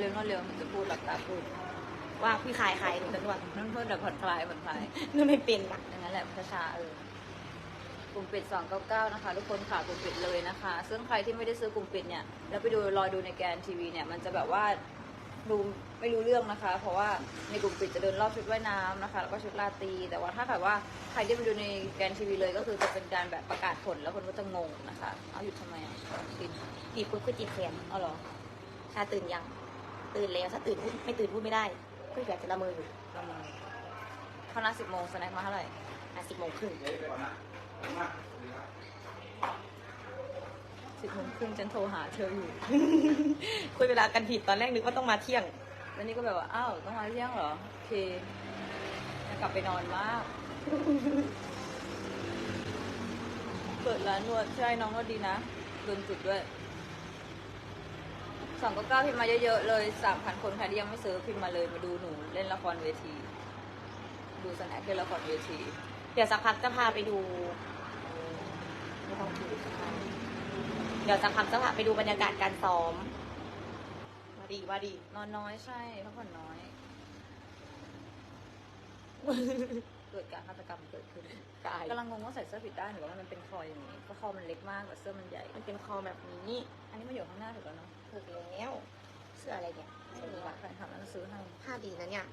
เร็วๆเร็วหนูจะพูดหลับตาพูด ว่าพี่ขายขายหนูจะนวดนั่นพูดแบบผ่อนคลายผ่อนคลายหนูไม่เป็นอะอย่างนั้นแหละช้าๆเออกลุ่มปิด 299 นะคะ ทุกคนค่ะกลุ่มปิดเลยนะคะ ซึ่งใครที่ไม่ได้ซื้อกลุ่มปิดเนี่ยแล้วไปดูรอดูในแกนทีวีเนี่ยมันจะแบบว่าดูไม่รู้เรื่องนะคะ เพราะว่าในกลุ่มปิดจะเดินรอบชุดว่ายน้ำนะคะ แล้วก็ชุดราตรีแต่ว่าถ้าเกิดว่าใครที่ไปดูในแกนทีวีเลยก็คือจะเป็นการแบบประกาศผลแล้วคนก็จะงงนะคะ เอาหยุดทำไมอะปิดตีปุ๊บคือจีบแขนเอาเหรอชาตื่นยัง ตื่นแล้วถ้าตื่นพูดไม่ตื่นพูดไม่ได้คือแขนจะละเมออยู่ประมาณเขานัดสิบโมงสแน็คมาเท่าไหร่อะสิบโมงครึ่งสิบโมงครึ่งฉันโทรหาเธออยู่ คุยเวลากันผิดตอนแรกนึกว่าต้องมาเที่ยง แล้วนี่ก็แบบว่าอ้าวต้องมาเที่ยงเหรอโอเคจะกลับไปนอนมาก เปิดร้านนวดใช่น้องนวดดีนะโดนจุดด้วย สองก็เก้าพิมพ์มาเยอะๆเลยสามพันคนใครที่ยังไม่ซื้อพิมพ์มาเลยมาดูหนูเล่นละครเวที ดูสแน็คเล่นละครเวที เดี๋ยวสักพักจะพาไปดูไม่ต้องถือเดี๋ยวสักพักจะพาไปดูบรรยากาศการซ้อมว่าดีว่าดีนอนน้อยใช่พักผ่อนน้อย เกิดการฆาตกรรมเกิดขึ้นกายกำลังงงว่าใส่เสื้อผิดด้านหรือว่ามันเป็นคออย่างนี้เพราะคอมันเล็กมากแต่เสื้อมันใหญ่ มันเป็นคอแบบนี้ อันนี้มันอยู่ข้างหน้าถูกแล้วเนาะ ถูกแล้ว เสื้ออะไรเนี่ยเสื้อแฟนทำแล้วซื้อให้ผ้าดีนะเนี่ย